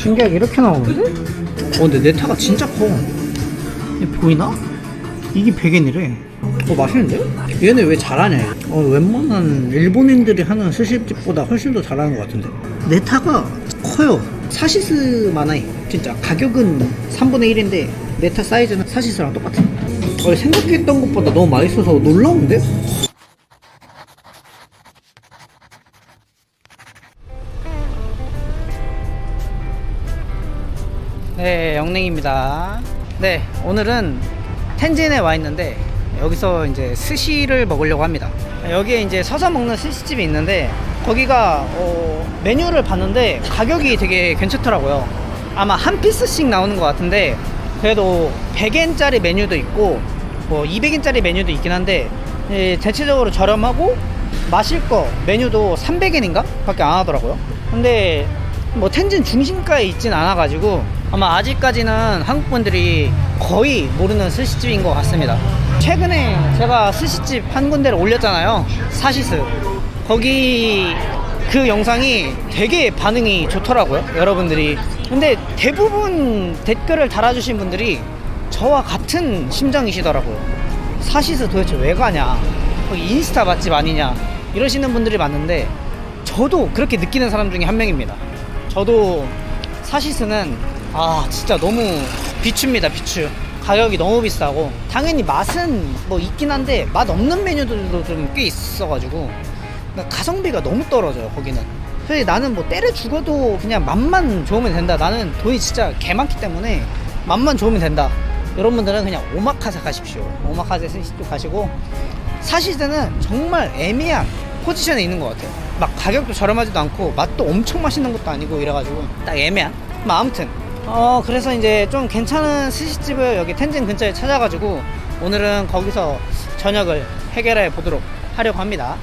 신기하게 이렇게 나오는데? 어 근데 내 타가 진짜 커 이게 보이나? 이게 100엔이래 어 맛있는데? 얘네 왜 잘하냐. 어 웬만한 일본인들이 하는 스시집보다 훨씬 더 잘하는 것 같은데 내 타가 커요 사시스만 해 진짜 가격은 3분의 1인데 내타 사이즈는 사시스랑 똑같아 어, 생각했던 것보다 너무 맛있어서 놀라운데? 네, 영냉입니다. 네, 오늘은 텐진에 와 있는데 여기서 이제 스시를 먹으려고 합니다. 여기에 이제 서서 먹는 스시집이 있는데 거기가 어, 메뉴를 봤는데 가격이 되게 괜찮더라고요. 아마 한 피스씩 나오는 것 같은데 그래도 100엔짜리 메뉴도 있고 뭐 200엔짜리 메뉴도 있긴 한데 예, 대체적으로 저렴하고 마실 거 메뉴도 300엔인가? 밖에 안 하더라고요. 근데 뭐 텐진 중심가에 있진 않아가지고 아마 아직까지는 한국 분들이 거의 모르는 스시집인 것 같습니다. 최근에 제가 스시집 한 군데를 올렸잖아요. 사시스. 거기 그 영상이 되게 반응이 좋더라고요. 여러분들이. 근데 대부분 댓글을 달아주신 분들이 저와 같은 심정이시더라고요. 사시스 도대체 왜 가냐? 거기 인스타 맛집 아니냐? 이러시는 분들이 많은데 저도 그렇게 느끼는 사람 중에 한 명입니다. 저도 사시스는 아 진짜 너무 비추입니다 비추. 가격이 너무 비싸고. 당연히 맛은 뭐 있긴 한데 맛 없는 메뉴들도 좀 꽤 있어가지고. 가성비가 너무 떨어져요 거기는. 그래서 나는 뭐 때려 죽어도 그냥 맛만 좋으면 된다. 나는 돈이 진짜 개 많기 때문에 맛만 좋으면 된다. 여러분들은 그냥 오마카세 가십시오. 오마카세 스시도 가시고. 사시스는 정말 애매한 포지션에 있는 것 같아요. 막 가격도 저렴하지도 않고 맛도 엄청 맛있는 것도 아니고 이래가지고 딱 애매한. 뭐 아무튼 어 그래서 이제 좀 괜찮은 스시집을 여기 텐진 근처에 찾아가지고 오늘은 거기서 저녁을 해결해 보도록 하려고 합니다.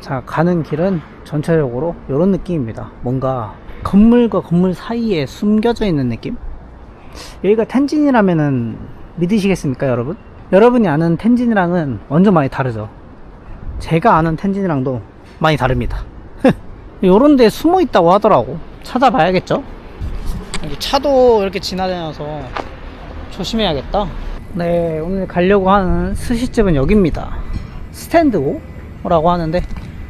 자 가는 길은 전체적으로 이런 느낌입니다. 뭔가 건물과 건물 사이에 숨겨져 있는 느낌? 여기가 텐진이라면은 믿으시겠습니까, 여러분? 여러분이 아는 텐진이랑은 완전 많이 다르죠. 제가 아는 텐진이랑도 많이 다릅니다. 요런 데 숨어 있다고 하더라고. 찾아봐야겠죠? 여기 차도 이렇게 지나다녀서 조심해야겠다. 네 오늘 가려고 하는 스시집은 여기입니다. 스탠드고라고 하는데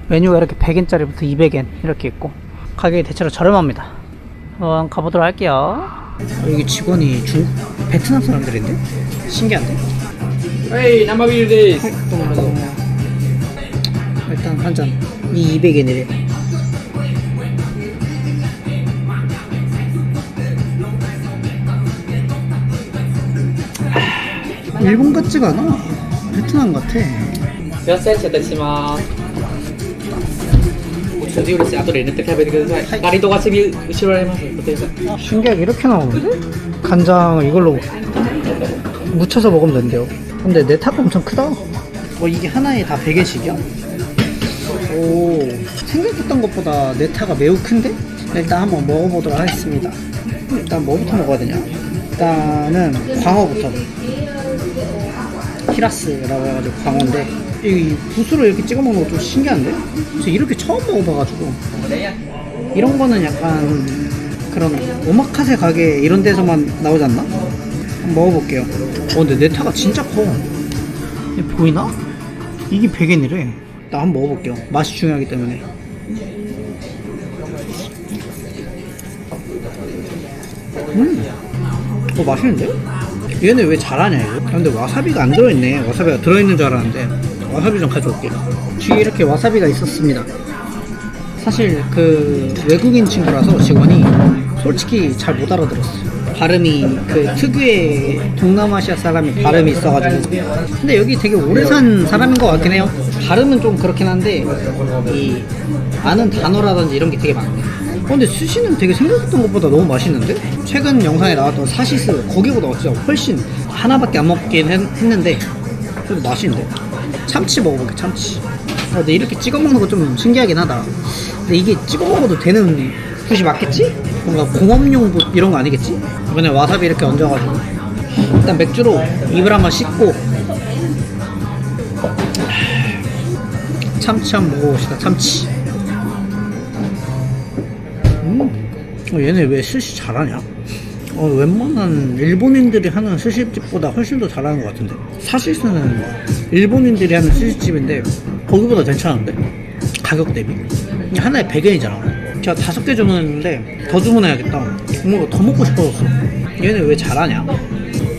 메뉴가 이렇게 100엔짜리부터 200엔 이렇게 있고 가격이 대체로 저렴합니다. 어, 한번 가보도록 할게요. 여기 직원이 중 베트남 사람들인데? 신기한데? 에이 남바비르데이스 어, 일단 한잔이 200엔이래. 일본 같지가 않아. 베트남 같아. すいません、失礼いたします。お一つよろしい後で塗って食べてください。ガリとガチビ後ろあります。お手伝い 아, 신기하게 이렇게 나오는데? 간장을 이걸로 묻혀서 먹으면 된대요. 근데 내 탑 엄청 크다. 뭐 이게 하나에 다 100엔씩이야? 오, 생각했던 것보다 내 타가 매우 큰데? 일단 한번 먹어보도록 하겠습니다. 일단 뭐부터 먹어야 되냐? 일단은 광어부터. 히라스라고 해가지고 광어인데 이 붓으로 이렇게 찍어 먹는 거 좀 신기한데? 저 이렇게 처음 먹어봐가지고 이런 거는 약간 그런 오마카세 가게 이런 데서만 나오지 않나? 한번 먹어볼게요. 어, 근데 내 타가 진짜 커. 보이나? 이게 100엔이래. 나 한번 먹어볼게요. 맛이 중요하기 때문에. 음, 어, 맛있는데? 얘네 왜 잘하냐, 이거? 아, 근데 와사비가 안 들어있네. 와사비가 들어있는 줄 알았는데. 와사비 좀 가져올게. 뒤에 이렇게 와사비가 있었습니다. 사실 그 외국인 친구라서 직원이 솔직히 잘 못 알아들었어. 발음이 그 특유의 동남아시아 사람이 발음이 있어가지고. 근데 여기 되게 오래 산 사람인 것 같긴 해요. 발음은 좀 그렇긴 한데 이 아는 단어라든지 이런 게 되게 많네. 어, 근데 스시는 되게 생각했던 것보다 너무 맛있는데? 최근 영상에 나왔던 사시스 거기보다 진짜 훨씬 하나밖에 안 먹긴 했, 는데 그래도 맛있는데? 참치 먹어볼게 참치. 어, 근데 이렇게 찍어 먹는 거 좀 신기하긴 하다. 근데 이게 찍어 먹어도 되는 붓이 맞겠지? 뭔가 공업용 붓 이런 거 아니겠지? 이번에 와사비 이렇게 얹어가지고 일단 맥주로 입을 한번 씻고 참치 한번 먹어봅시다 참치 얘네 왜 스시 잘하냐? 어, 웬만한 일본인들이 하는 스시집보다 훨씬 더 잘하는 것 같은데. 사실은 일본인들이 하는 스시집인데 거기보다 괜찮은데? 가격 대비? 하나에 100엔이잖아. 제가 다섯 개 주문했는데 더 주문해야겠다. 뭔가 더 먹고 싶어졌어. 얘네 왜 잘하냐?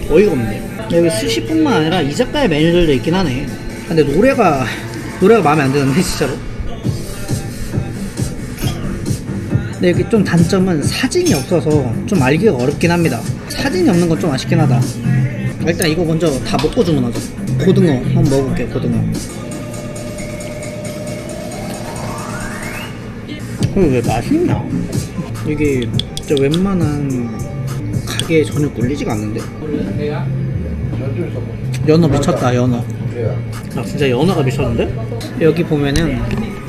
어이가 없네. 여기 스시뿐만 아니라 이자카야 메뉴들도 있긴 하네. 근데 노래가 노래가 마음에 안 드는데 진짜로 근데 여기 좀 단점은 사진이 없어서 좀 알기가 어렵긴 합니다. 사진이 없는 건 좀 아쉽긴 하다. 일단 이거 먼저 다 먹고 주문하자. 고등어 한번 먹어볼게요. 고등어. 이거 왜 맛있냐? 이게 진짜 웬만한 가게에 전혀 꿀리지가 않는데. 연어 미쳤다 연어. 아 진짜 연어가 미쳤는데? 여기 보면은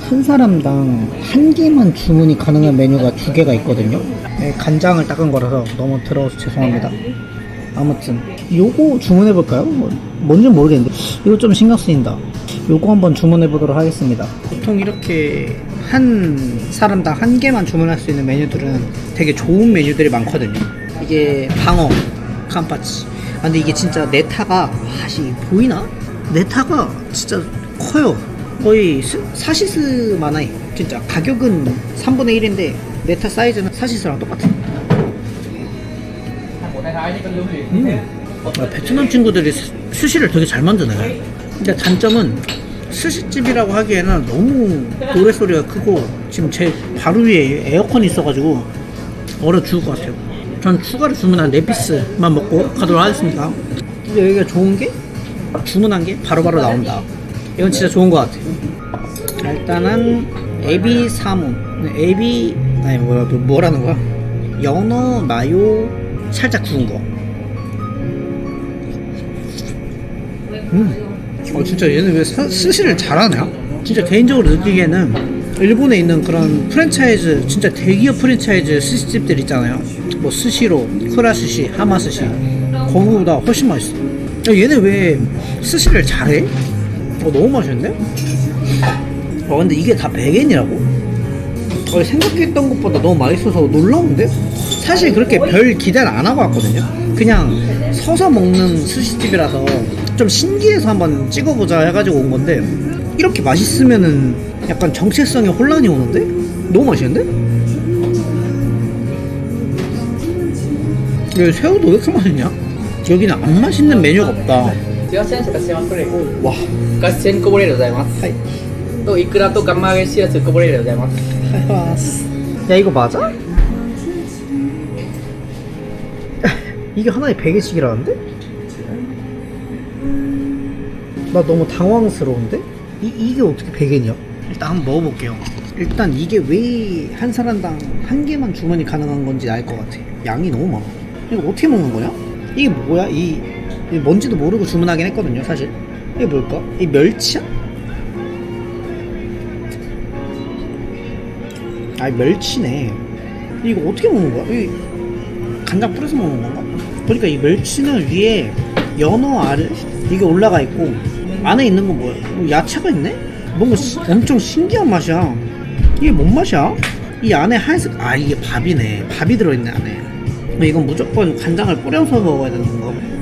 한 사람당 한 개만 주문이 가능한 메뉴가 두 개가 있거든요. 네, 간장을 닦은 거라서 너무 더러워서 죄송합니다. 아무튼 요거 주문해 볼까요? 뭐, 뭔지 모르겠는데 이거 좀 신경 쓰인다. 요거 한번 주문해 보도록 하겠습니다. 보통 이렇게 한 사람당 한 개만 주문할 수 있는 메뉴들은 되게 좋은 메뉴들이 많거든요. 이게 방어 캄파치. 아, 근데 이게 진짜 네타가 아씨 보이나? 네타가 진짜 커요. 거의 스- 사시스만 해. 진짜 가격은 3분의 1인데 네타 사이즈는 사시스랑 똑같아. 음. 아, 베트남 친구들이 스- 스시를 되게 잘 만드네. 근데 단점은 스시집이라고 하기에는 너무 노래소리가 크고 지금 제 바로 위에 에어컨이 있어가지고 얼어 죽을 것 같아요. 전 추가로 주문한 네피스만 먹고 가도록 하겠습니다. 근데 여기가 좋은 게 주문한 게 바로바로 나온다. 이건 진짜 좋은 것 같아요. 자, 일단은 에비 사문, 에비 아니 뭐야 뭐- 뭐라는 거야? 연어 마요 살짝 구운 거. 음. 어 진짜 얘는 왜 사- 스시를 잘하냐? 진짜 개인적으로 느끼기에는 일본에 있는 그런 프랜차이즈 진짜 대기업 프랜차이즈 스시집들 있잖아요. 뭐 스시로, 쿠라스시, 하마스시 거기보다 훨씬 맛있어. 야, 얘네 왜 스시를 잘해? 어 너무 맛있는데? 어 근데 이게 다 100엔이라고? 어, 생각했던 것보다 너무 맛있어서 놀라운데? 사실 그렇게 별 기대는 안 하고 왔거든요. 그냥 서서 먹는 스시집이라서 좀 신기해서 한번 찍어보자 해가지고 온 건데 이렇게 맛있으면은 약간 정체성에 혼란이 오는데? 너무 맛있는데? 여기 새우도 왜 이렇게 맛있냐? 여기는 안 맛있는 메뉴가 없다. すいません、しかしますこれ。 와, ガッセンこぼれでございます。 하이. と、イクラとガンマ揚げしらすこぼれでございます。 하이바스. 야 이거 맞아? 이게 하나에 100개씩이라는데? 나 너무 당황스러운데? 이, 이게 어떻게 100엔이야? 일단 한번 먹어볼게요 일단 이게 왜 한 사람당 한 개만 주문이 가능한 건지 알 것 같아 양이 너무 많아 이거 어떻게 먹는 거냐? 이게 뭐야? 이, 이 뭔지도 모르고 주문하긴 했거든요 사실 이게 뭘까? 이 멸치야? 아 멸치네 이거 어떻게 먹는 거야? 이 간장 뿌려서 먹는 건가? 보니까 이 멸치는 위에 연어 알 이게 올라가 있고 안에 있는 건 뭐야? 뭐 야채가 있네? 뭔가 시- 엄청 신기한 맛이야 이게 뭔 맛이야? 이 안에 하얀색 아 이게 밥이네 밥이 들어있네 안에 이건 무조건 간장을 뿌려서 먹어야 되는 건가?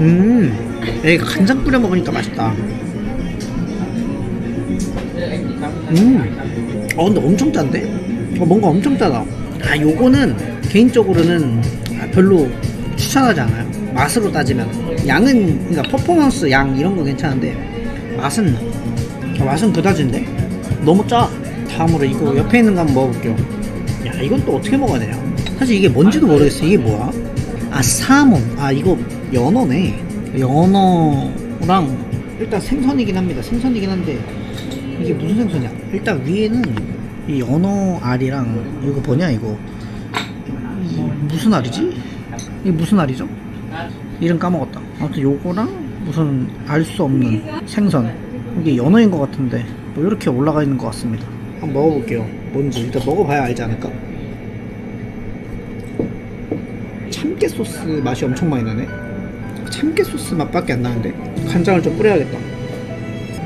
음 여기 간장 뿌려 먹으니까 맛있다 음. 어 근데 엄청 짠데? 어 뭔가 엄청 짜다. 아 요거는 개인적으로는 아, 별로 추천하지 않아요. 맛으로 따지면 양은 그러니까 퍼포먼스 양 이런 거 괜찮은데 맛은 아, 맛은 그다지인데 너무 짜. 다음으로 이거 옆에 있는 거 한번 먹어볼게요. 야 이건 또 어떻게 먹어야 되냐? 사실 이게 뭔지도 모르겠어. 이게 뭐야? 아 사몬. 아 이거 연어네. 연어랑 일단 생선이긴 합니다. 생선이긴 한데 이게 무슨 생선이야? 일단 위에는 이 연어 알이랑 이거 뭐냐 이거 이 무슨 알이지? 이게 무슨 알이죠? 이름 까먹었다. 아무튼 요거랑 무슨 알 수 없는 생선 이게 연어인 것 같은데 뭐 이렇게 올라가 있는 것 같습니다. 한번 먹어볼게요. 뭔지 일단 먹어봐야 알지 않을까? 참깨 소스 맛이 엄청 많이 나네. 참깨 소스 맛밖에 안 나는데 간장을 좀 뿌려야겠다.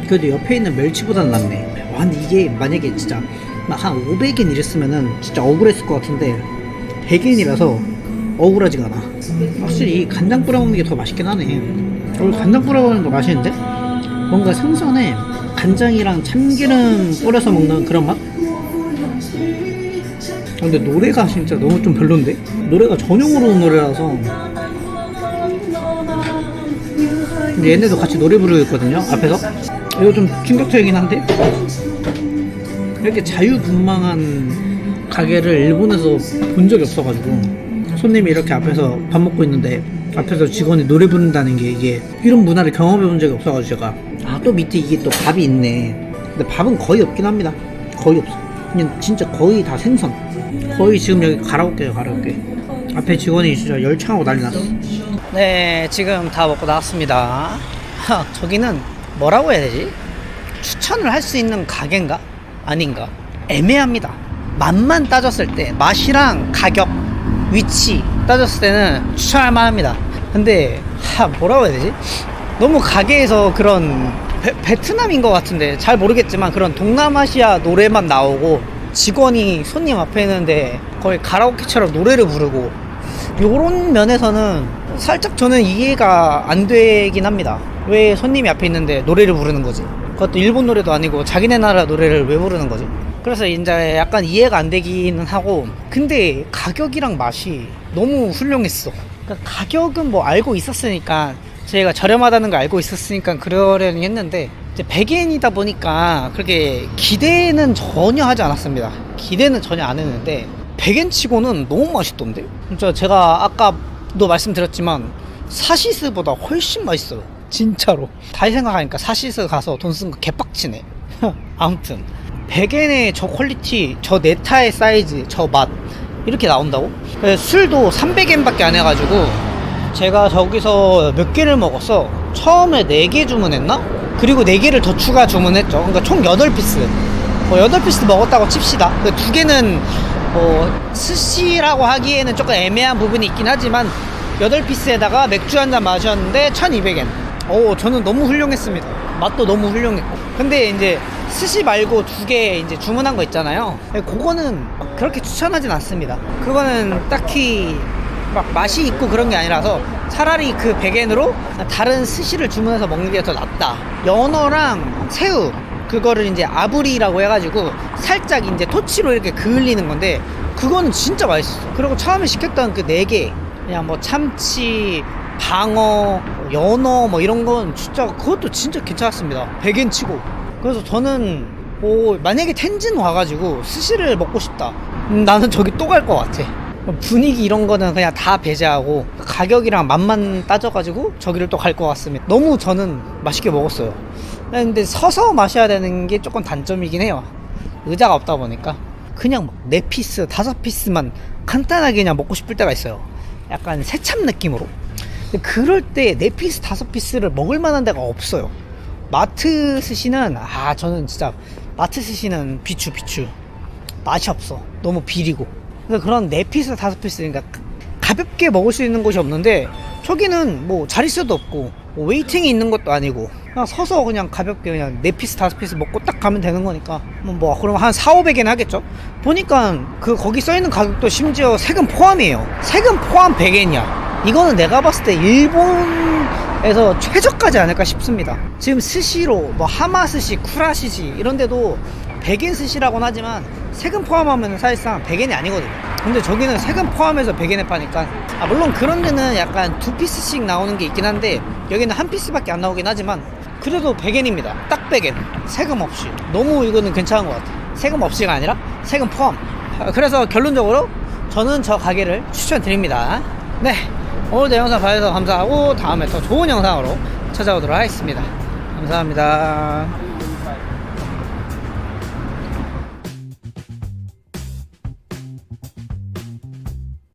그래도 옆에 있는 멸치보다는 낫네. 와, 근데 이게 만약에 진짜 막한 500엔 이랬으면은 진짜 억울했을 것 같은데 100엔이라서 억울하지가 않아 확실히 이 간장 뿌려 먹는 게 더 맛있긴 하네 어, 간장 뿌려 먹는 거 맛있는데? 뭔가 생선에 간장이랑 참기름 뿌려서 먹는 그런 맛? 아, 근데 노래가 진짜 너무 좀 별론데? 노래가 전용으로 온 노래라서 근데 얘네도 같이 노래 부르고 있거든요 앞에서. 이거 좀 충격적이긴 한데. 이렇게 자유분방한 가게를 일본에서 본 적이 없어가지고 손님이 이렇게 앞에서 밥 먹고 있는데 앞에서 직원이 노래 부른다는 게 이게 이런 문화를 경험해 본 적이 없어가지고 제가. 아 또 밑에 이게 또 밥이 있네. 근데 밥은 거의 없긴 합니다. 거의 없어. 그냥 진짜 거의 다 생선. 거의 지금 여기 가라오케요 가라오케 앞에 직원이 진짜 열창하고 난리 났어 네 지금 다 먹고 나왔습니다 하, 저기는 뭐라고 해야 되지? 추천을 할 수 있는 가게인가? 아닌가? 애매합니다. 맛만 따졌을 때, 맛이랑 가격, 위치 따졌을 때는 추천할 만합니다. 근데, 하, 뭐라고 해야 되지? 너무 가게에서 그런 베, 베트남인 것 같은데, 잘 모르겠지만 그런 동남아시아 노래만 나오고, 직원이 손님 앞에 있는데 거의 가라오케처럼 노래를 부르고, 요런 면에서는 살짝 저는 이해가 안 되긴 합니다. 왜 손님이 앞에 있는데 노래를 부르는 거지? 그것도 일본 노래도 아니고 자기네 나라 노래를 왜 부르는 거지? 그래서 이제 약간 이해가 안 되기는 하고 근데 가격이랑 맛이 너무 훌륭했어. 그러니까 가격은 뭐 알고 있었으니까 저희가 저렴하다는 걸 알고 있었으니까 그러려니 했는데 이제 100엔이다 보니까 그렇게 기대는 전혀 하지 않았습니다. 기대는 전혀 안 했는데 100엔 치고는 너무 맛있던데? 진짜 제가 아까도 말씀드렸지만 사시스보다 훨씬 맛있어요. 진짜로. 다시 생각하니까 사시스 가서 돈 쓴 거 개빡치네. 아무튼 100엔의 저 퀄리티, 저 네타의 사이즈, 저 맛 이렇게 나온다고? 그래서 술도 300엔밖에 안 해가지고 제가 저기서 몇 개를 먹었어. 처음에 4개 주문했나? 그리고 4개를 더 추가 주문했죠. 그러니까 총 8피스. 뭐 8피스 먹었다고 칩시다. 그두 개는 뭐 스시라고 하기에는 조금 애매한 부분이 있긴 하지만 8피스에다가 맥주 한 잔 마셨는데 1200엔. 오, 저는 너무 훌륭했습니다. 맛도 너무 훌륭했고. 근데 이제 스시 말고 두 개 이제 주문한 거 있잖아요. 그거는 그렇게 추천하진 않습니다. 그거는 딱히 막 맛이 있고 그런 게 아니라서 차라리 그 100엔으로 다른 스시를 주문해서 먹는 게 더 낫다. 연어랑 새우 그거를 이제 아브리라고 해가지고 살짝 이제 토치로 이렇게 그을리는 건데 그거는 진짜 맛있어. 그리고 처음에 시켰던 그 네 개 그냥 뭐 참치, 방어, 연어 뭐 이런 건 진짜 그것도 진짜 괜찮았습니다. 100엔 치고. 그래서 저는 오 만약에 텐진 와가지고 스시를 먹고 싶다. 음, 나는 저기 또 갈 것 같아. 분위기 이런 거는 그냥 다 배제하고 가격이랑 맛만 따져가지고 저기를 또 갈 것 같습니다. 너무 저는 맛있게 먹었어요. 근데 서서 마셔야 되는 게 조금 단점이긴 해요. 의자가 없다 보니까 그냥 뭐네 피스, 다섯 피스만 간단하게 그냥 먹고 싶을 때가 있어요. 약간 새참 느낌으로. 그럴 때 네 피스, 다섯 피스를 먹을 만한 데가 없어요. 마트 스시는 아 저는 진짜 마트 스시는 비추 비추 맛이 없어. 너무 비리고. 그래서 그런 네 피스, 다섯 피스 그러니까 가볍게 먹을 수 있는 곳이 없는데 저기는 뭐 자릿수도 없고 뭐 웨이팅이 있는 것도 아니고 그냥 서서 그냥 가볍게 그냥 네 피스 다섯 피스 먹고 딱 가면 되는 거니까 뭐, 뭐 그럼 한 4, 500엔 하겠죠? 보니까 그 거기 써 있는 가격도 심지어 세금 포함이에요. 세금 포함 100엔이야. 이거는 내가 봤을 때 일본에서 최저까지 아닐까 싶습니다. 지금 스시로 뭐 하마 스시, 쿠라 스시 이런 데도 100엔 스시라고는 하지만 세금 포함하면 사실상 100엔이 아니거든요. 근데 저기는 세금 포함해서 100엔에 파니까 아 물론 그런 데는 약간 두 피스씩 나오는 게 있긴 한데 여기는 한 피스밖에 안 나오긴 하지만 그래도 100엔입니다. 딱 100엔. 세금 없이. 너무 이거는 괜찮은 것 같아요. 세금 없이가 아니라 세금 포함. 아, 그래서 결론적으로 저는 저 가게를 추천드립니다. 네. 오늘도 영상 봐주셔서 감사하고 다음에 더 좋은 영상으로 찾아오도록 하겠습니다. 감사합니다.